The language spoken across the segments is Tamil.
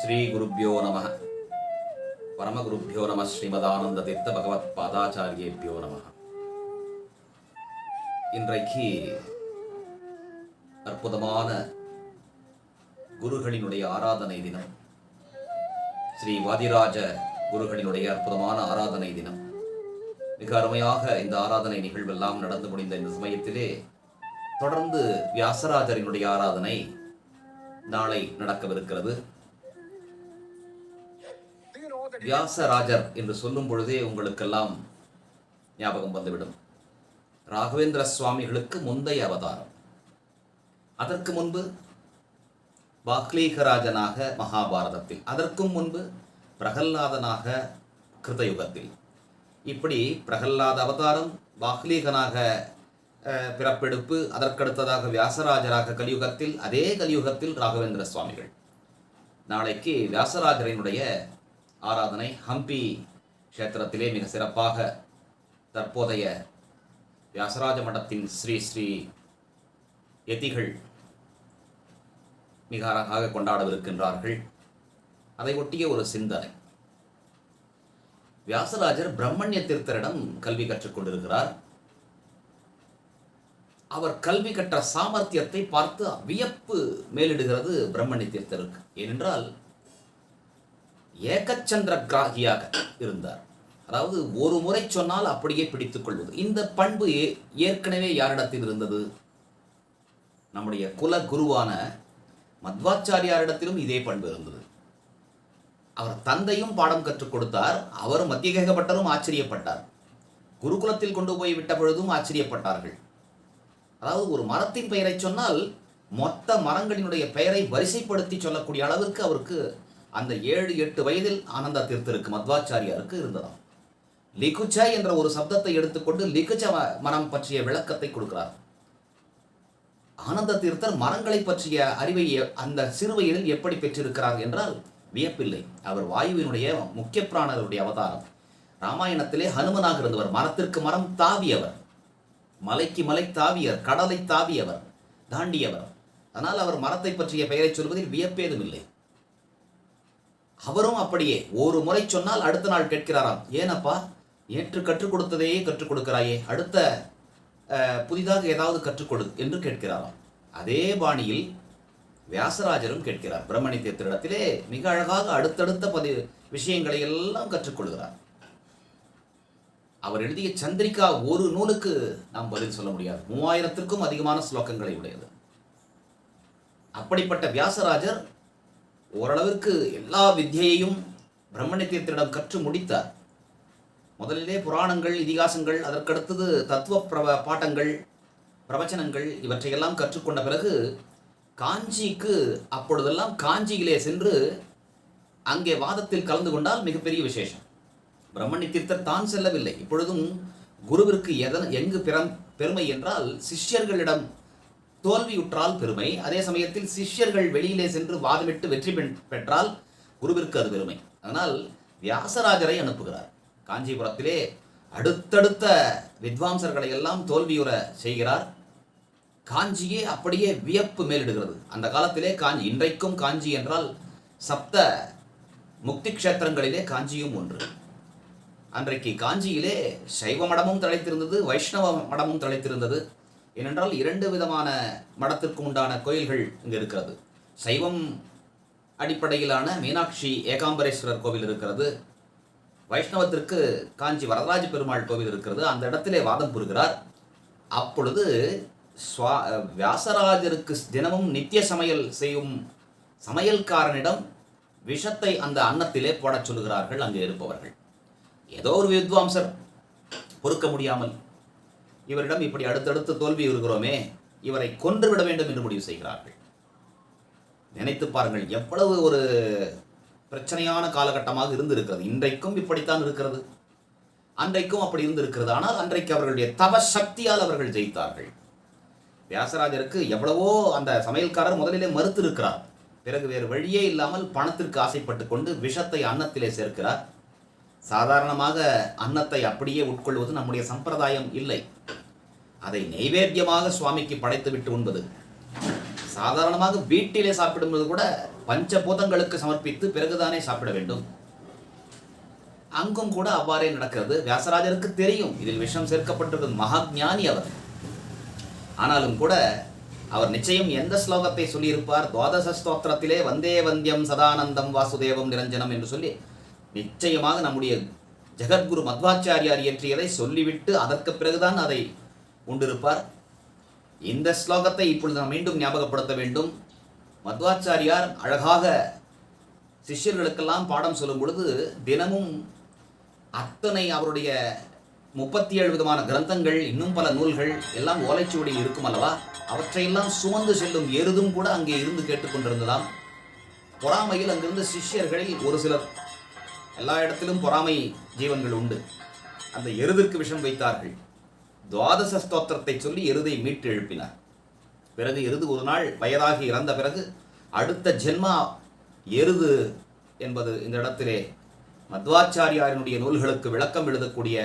ஸ்ரீ குருப்பியோ நம. பரமகுருப்பியோ நம ஸ்ரீமதானந்த தீர்த்த பகவத் பாதாச்சாரியேபியோ நம. இன்றைக்கு அற்புதமான குருகளினுடைய ஆராதனை தினம் ஸ்ரீ வாதிராஜ குருகளினுடைய அற்புதமான ஆராதனை தினம். மிக அருமையாக இந்த ஆராதனை நிகழ்வெல்லாம் நடந்து முடிந்த இந்த சமயத்திலே தொடர்ந்து வியாசராஜரினுடைய ஆராதனை நாளை நடக்கவிருக்கிறது. வியாசராஜர் என்று சொல்லும் பொழுதே உங்களுக்கெல்லாம் ஞாபகம் வந்துவிடும். ராகவேந்திர சுவாமிகளுக்கு முந்தைய அவதாரம். அதற்கு முன்பு பாக்லீகராஜனாக மகாபாரதத்தில் அதற்கும் முன்பு பிரகல்லாதனாக கிருதயுகத்தில். இப்படி பிரகல்லாத அவதாரம் பாக்லீகனாக அஹ், பிறப்பெடுப்பு அதற்கடுத்ததாக வியாசராஜராக கலியுகத்தில் அதே கலியுகத்தில் ராகவேந்திர சுவாமிகள். நாளைக்கு வியாசராஜரினுடைய ஆராதனை ஹம்பி க்ஷேத்திரத்திலே மிக சிறப்பாக தற்போதைய வியாசராஜ மடத்தின் ஸ்ரீ ஸ்ரீ எதிகள் மிக அழகாக கொண்டாடவிருக்கின்றார்கள். அதை ஒட்டிய ஒரு சிந்தனை. வியாசராஜர் பிரம்மண்ய தீர்த்தரிடம் கல்வி கற்றுக்கொண்டிருக்கிறார் அவர் கல்வி கற்ற சாமர்த்தியத்தை பார்த்து வியப்பு மேலிடுகிறது பிரம்மண்ய தீர்த்தருக்கு. ஏனென்றால் ஏகச்சந்திர கிராகியாக இருந்தார். அதாவது ஒரு முறை சொன்னால் அப்படியே பிடித்துக் கொள்வது. இந்த பண்பு ஏற்கனவே யாரிடத்தில் இருந்தது? நம்முடைய குல குருவான மத்வாச்சாரியாரிடத்திலும் இதே பண்பு இருந்தது. அவர் தந்தையும் பாடம் கற்றுக் கொடுத்தார். அவர் மத்திய கேகப்பட்டரும் ஆச்சரியப்பட்டார். குருகுலத்தில் கொண்டு போய் விட்ட பொழுதும் ஆச்சரியப்பட்டார்கள். அதாவது ஒரு மரத்தின் பெயரை சொன்னால் மொத்த மரங்களினுடைய பெயரை வரிசைப்படுத்தி சொல்லக்கூடிய அளவிற்கு அவருக்கு அந்த ஏழு எட்டு வயதில் ஆனந்த தீர்த்தருக்கு மத்வாச்சாரியாருக்கு இருந்ததாம். லிகுச்ச என்ற ஒரு சப்தத்தை எடுத்துக்கொண்டு லிகுச்ச மனம் மரம் பற்றிய விளக்கத்தை கொடுக்கிறார். ஆனந்த தீர்த்தர் மரங்களை பற்றிய அறிவை அந்த சிறுவயதில் எப்படி பெற்றிருக்கிறார் என்றால் வியப்பில்லை. அவர் வாயுவினுடைய முக்கிய பிராணருடைய அவதாரம். ராமாயணத்திலே ஹனுமனாக இருந்தவர் மரத்திற்கு மரம் தாவியவர். மலைக்கு மலை தாவியர் கடலை தாவியவர் தாண்டியவர். ஆனால் அவர் மரத்தை பற்றிய பெயரை சொல்வதில் வியப்பேதும் இல்லை அவரும் அப்படியே ஒரு முறை சொன்னால் அடுத்த நாள் கேட்கிறாராம். ஏனப்பா ஏற்று கற்றுக் கொடுத்ததையே கற்றுக் கொடுக்கிறாயே. அடுத்த அஹ், புதிதாக ஏதாவது கற்றுக் கொடு என்று கேட்கிறாராம். அதே பாணியில் வியாசராஜரும் கேட்கிறார். பிரம்மணி தீர்த்தரிடத்திலே மிக அழகாக அடுத்தடுத்த பதி விஷயங்களை எல்லாம் கற்றுக்கொள்கிறார் அவர் எழுதிய சந்திரிகா ஒரு நூலுக்கு நாம் பதில் சொல்ல முடியாது. மூவாயிரத்திற்கும் அதிகமான ஸ்லோகங்களை உடையது. அப்படிப்பட்ட வியாசராஜர் ஓரளவிற்கு எல்லா வித்தியையும் பிரம்மணித்தியத்திடம் கற்று முடித்தார். முதலிலே புராணங்கள் இதிகாசங்கள் அதற்கடுத்தது தத்துவ பிரப பாட்டங்கள் பிரவச்சனங்கள் இவற்றையெல்லாம் கற்றுக்கொண்ட பிறகு காஞ்சிக்கு அப்பொழுதெல்லாம் காஞ்சியிலே சென்று அங்கே வாதத்தில் கலந்து கொண்டால் மிகப்பெரிய விசேஷம். பிரம்மணி தீர்த்தர் தான் செல்லவில்லை. இப்பொழுதும் குருவிற்கு எதன் எங்கு பெரும் பெருமை என்றால் சிஷ்யர்களிடம் தோல்வியுற்றால் பெருமை. அதே சமயத்தில் சிஷ்யர்கள் வெளியிலே சென்று வாதமிட்டு வெற்றி பெற்றால் குருவிற்கு அது பெருமை. அதனால் வியாசராஜரை அனுப்புகிறார். காஞ்சிபுரத்திலே அடுத்தடுத்த வித்வாம்சர்களை எல்லாம் தோல்வியுற செய்கிறார். காஞ்சியே அப்படியே வியப்பு மேலிடுகிறது. அந்த காலத்திலே காஞ்சி இன்றைக்கும் காஞ்சி என்றால் சப்த முக்தி கஷேத்திரங்களிலே காஞ்சியும் ஒன்று. அன்றைக்கு காஞ்சியிலே சைவ மடமும் தழைத்திருந்தது வைஷ்ணவ மடமும் தழைத்திருந்தது. ஏனென்றால் இரண்டு விதமான மடத்திற்கு உண்டான கோயில்கள் இங்கு இருக்கிறது. சைவம் அடிப்படையிலான மீனாட்சி ஏகாம்பரேஸ்வரர் கோவில் இருக்கிறது. வைஷ்ணவத்திற்கு காஞ்சி வரதராஜ பெருமாள் கோவில் இருக்கிறது. அந்த இடத்திலே வாதம் புரிகிறார். அப்பொழுது சுவா வியாசராஜருக்கு தினமும் நித்திய சமையல் செய்யும் சமையல்காரனிடம் விஷத்தை அந்த அன்னத்திலே போடச் சொல்கிறார்கள் அங்கே இருப்பவர்கள். ஏதோ ஒரு வித்வாம்சர் பொறுக்க முடியாமல் இவரிடம் இப்படி அடுத்தடுத்து தோல்வி இருக்கிறோமே இவரை கொன்றுவிட வேண்டும் என்று முடிவு செய்கிறார்கள். நினைத்து பாருங்கள் எவ்வளவு ஒரு பிரச்சனையான காலகட்டமாக இருந்திருக்கிறது. இன்றைக்கும் இப்படித்தான் இருக்கிறது. அன்றைக்கும் அப்படி இருந்திருக்கிறது. ஆனால் அன்றைக்கு அவர்களுடைய தவ சக்தியால் அவர்கள் ஜெயித்தார்கள். வியாசராஜருக்கு எவ்வளவோ அந்த சமையல்காரர் முதலிலே மறுத்து இருக்கிறார் பிறகு வேறு வழியே இல்லாமல் பணத்திற்கு ஆசைப்பட்டு கொண்டு விஷத்தை அன்னத்திலே சேர்க்கிறார். சாதாரணமாக அன்னத்தை அப்படியே உட்கொள்வது நம்முடைய சம்பிரதாயம் இல்லை. அதை நைவேத்தியமாக சுவாமிக்கு படைத்து விட்டு உண்பது. சாதாரணமாக வீட்டிலே சாப்பிடும்போது கூட பஞ்சபூதங்களுக்கு சமர்ப்பித்து பிறகுதானே சாப்பிட வேண்டும். அங்கும் கூட அவ்வாறே நடக்கிறது. வியாசராஜருக்கு தெரியும். இதில் விஷம் சேர்க்கப்பட்டது மகாஜானி அவர். ஆனாலும் கூட அவர் நிச்சயம் எந்த ஸ்லோகத்தை சொல்லியிருப்பார்? துவாதச ஸ்தோத்திரத்திலே வந்தே வந்தியம் சதானந்தம் வாசுதேவம் நிரஞ்சனம் என்று சொல்லி நிச்சயமாக நம்முடைய ஜெகத்குரு மத்வாச்சாரியார் இயற்றியதை சொல்லிவிட்டு அதற்கு பிறகுதான் அதை கொண்டிருப்பார். இந்த ஸ்லோகத்தை இப்பொழுது நாம் மீண்டும் ஞாபகப்படுத்த வேண்டும். மத்வாச்சாரியார் அழகாக சிஷ்யர்களுக்கெல்லாம் பாடம் சொல்லும் பொழுது தினமும் அத்தனை அவருடைய முப்பத்தி ஏழு விதமான கிரந்தங்கள் இன்னும் பல நூல்கள் எல்லாம் ஓலைச்சுவடியில் இருக்கும் அல்லவா? அவற்றையெல்லாம் சுமந்து செல்லும் எருதும் கூட அங்கே இருந்து கேட்டுக்கொண்டிருந்ததாம் பொறாமையில் அங்கிருந்த சிஷ்யர்களில் ஒரு சிலர் எல்லா இடத்திலும் பொறாமை ஜீவன்கள் உண்டு. அந்த எருதிற்கு விஷம் வைத்தார்கள். துவாதச ஸ்தோத்திரத்தை சொல்லி எருதை மீட்டு எழுப்பினார் பிறகு எருது ஒரு நாள் வயதாகி இறந்த பிறகு அடுத்த ஜென்மா எருது என்பது இந்த இடத்திலே மத்வாச்சாரியாரினுடைய நூல்களுக்கு விளக்கம் எழுதக்கூடிய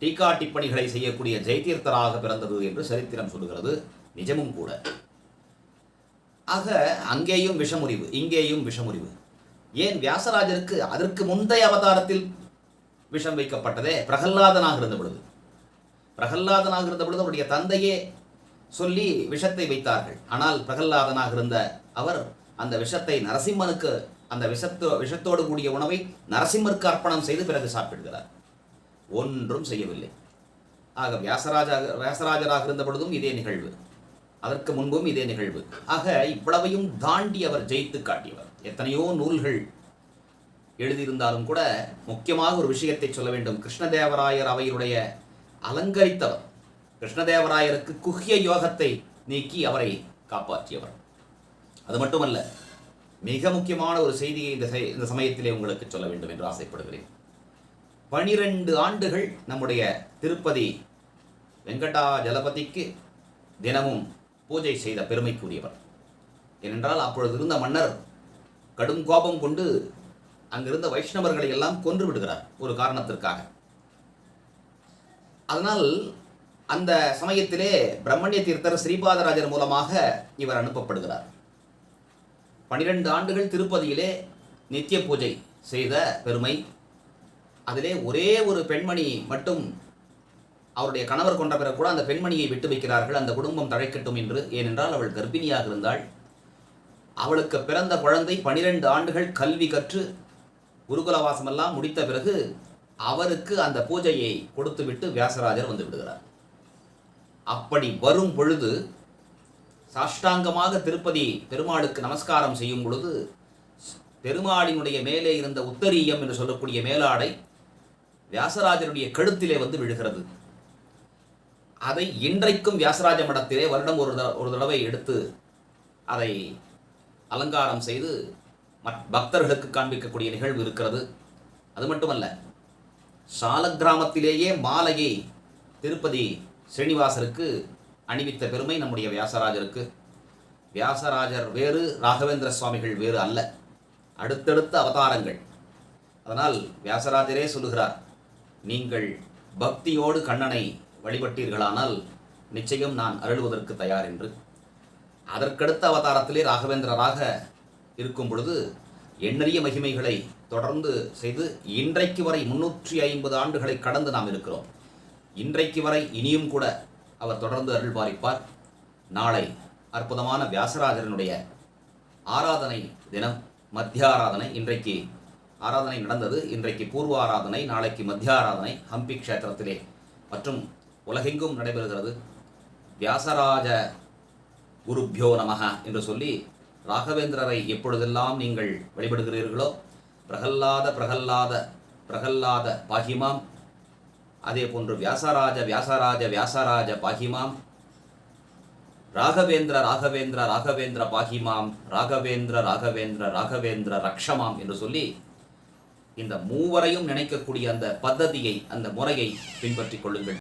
டீகா டிப்பணிகளை செய்யக்கூடிய ஜெயதீர்த்தராக பிறந்தது என்று சரித்திரம் சொல்கிறது. நிஜமும் கூட. ஆக அங்கேயும் விஷமுறிவு இங்கேயும் விஷமுறிவு. ஏன் வியாசராஜருக்கு அதற்கு முந்தைய அவதாரத்தில் விஷம் வைக்கப்பட்டதே? பிரகல்லாதனாக இருந்த பொழுது. பிரகல்லாதனாக இருந்த பொழுது அவருடைய தந்தையே சொல்லி விஷத்தை வைத்தார்கள். ஆனால் பிரகல்லாதனாக இருந்த அவர் அந்த விஷத்தை நரசிம்மனுக்கு அந்த விஷத்தோ விஷத்தோடு கூடிய உணவை நரசிம்மருக்கு அர்ப்பணம் செய்து பிறகு சாப்பிடுகிறார். ஒன்றும் செய்யவில்லை. ஆக வியாசராஜா வியாசராஜராக இருந்த பொழுதும் இதே நிகழ்வு. அதற்கு முன்பும் இதே நிகழ்வு. ஆக இவ்வளவையும் தாண்டி அவர் ஜெயித்து காட்டியவர். எத்தனையோ நூல்கள் எழுதியிருந்தாலும் கூட முக்கியமாக ஒரு விஷயத்தை சொல்ல வேண்டும். கிருஷ்ணதேவராயர் அவையுடைய அலங்கரித்தவர். கிருஷ்ணதேவராயருக்கு குஹ்ய யோகத்தை நீக்கி அவரை காப்பாற்றியவர். அது மட்டுமல்ல மிக முக்கியமான ஒரு செய்தியை இந்த இந்த சமயத்திலே உங்களுக்கு சொல்ல வேண்டும் என்று ஆசைப்படுகிறேன். பனிரெண்டு ஆண்டுகள் நம்முடைய திருப்பதி வெங்கடாஜலபதிக்கு தினமும் பூஜை செய்த பெருமைக்குரியவர். ஏனென்றால் அப்பொழுது இருந்த மன்னர் கடும் கோபம் கொண்டு அங்கிருந்த வைஷ்ணவர்களை எல்லாம் கொன்று விடுகிறார் ஒரு காரணத்திற்காக. அதனால் அந்த சமயத்திலே பிரம்மண்ய தீர்த்தர் ஸ்ரீபாதராஜர் மூலமாக இவர் அனுப்பப்படுகிறார். பனிரெண்டு ஆண்டுகள் திருப்பதியிலே நித்திய பூஜை செய்த பெருமை. அதிலே ஒரே ஒரு பெண்மணி மட்டும் அவருடைய கணவர் கொண்ட பிறகு கூட அந்த பெண்மணியை விட்டு வைக்கிறார்கள். அந்த குடும்பம் தழைக்கட்டும் என்று. ஏனென்றால் அவள் கர்ப்பிணியாக இருந்தாள். அவளுக்கு பிறந்த குழந்தை பனிரெண்டு ஆண்டுகள் கல்வி கற்று குருகுலவாசமெல்லாம் முடித்த பிறகு அவருக்கு அந்த பூஜையை கொடுத்துவிட்டு வியாசராஜர் வந்து விடுகிறார். அப்படி வரும் பொழுது சாஷ்டாங்கமாக திருப்பதி பெருமாளுக்கு நமஸ்காரம் செய்யும் பொழுது பெருமாளினுடைய மேலே இருந்த உத்தரீயம் என்று சொல்லக்கூடிய மேலாடை வியாசராஜருடைய கழுத்திலே வந்து விழுகிறது. அதை இன்றைக்கும் வியாசராஜ மடத்திலே வருடம் ஒரு ஒரு தடவை எடுத்து அதை அலங்காரம் செய்து மற் பக்தர்களுக்கு காண்பிக்கக்கூடிய நிகழ்வு இருக்கிறது. அது மட்டுமல்ல சால கிராமத்திலேயே மாலையை திருப்பதி ஸ்ரீனிவாசருக்கு அணிவித்த பெருமை நம்முடைய வியாசராஜருக்கு. வியாசராஜர் வேறு ராகவேந்திர சுவாமிகள் வேறு அல்ல. அடுத்தடுத்த அவதாரங்கள். அதனால் வியாசராஜரே சொல்லுகிறார் நீங்கள் பக்தியோடு கண்ணனை வழிபட்டீர்களானால் நிச்சயம் நான் அருளுவதற்கு தயார் என்று. அதற்கடுத்த அவதாரத்திலே ராகவேந்திரராக இருக்கும் பொழுது எண்ணறிய மகிமைகளை தொடர்ந்து செய்து இன்றைக்கு வரை முன்னூற்றி ஐம்பது ஆண்டுகளை கடந்து நாம் இருக்கிறோம். இன்றைக்கு வரை இனியும் கூட அவர் தொடர்ந்து அருள் பாலிப்பார் நாளை அற்புதமான வியாசராஜரனுடைய ஆராதனை தினம் மத்திய ஆராதனை. இன்றைக்கு ஆராதனை நடந்தது. இன்றைக்கு பூர்வ ஆராதனை நாளைக்கு மத்திய ஆராதனை. ஹம்பி க்ஷேத்திரத்திலே மற்றும் உலகெங்கும் நடைபெறுகிறது. வியாசராஜ குருப்யோ நமக என்று சொல்லி ராகவேந்திரரை எப்பொழுதெல்லாம் நீங்கள் வழிபடுகிறீர்களோ பிரகல்லாத பிரகல்லாத பிரகல்லாத பாகிமாம். அதே போன்று வியாசராஜ வியாசராஜ வியாசராஜ பாகிமாம். ராகவேந்திர ராகவேந்திர ராகவேந்திர பாகிமாம். ராகவேந்திர ராகவேந்திர ராகவேந்திர ரக்ஷமாம் என்று சொல்லி இந்த மூவரையும் நினைக்கக்கூடிய அந்த பద్ధதியை அந்த முறையை பின்பற்றிக் கொள்ளுங்கள்.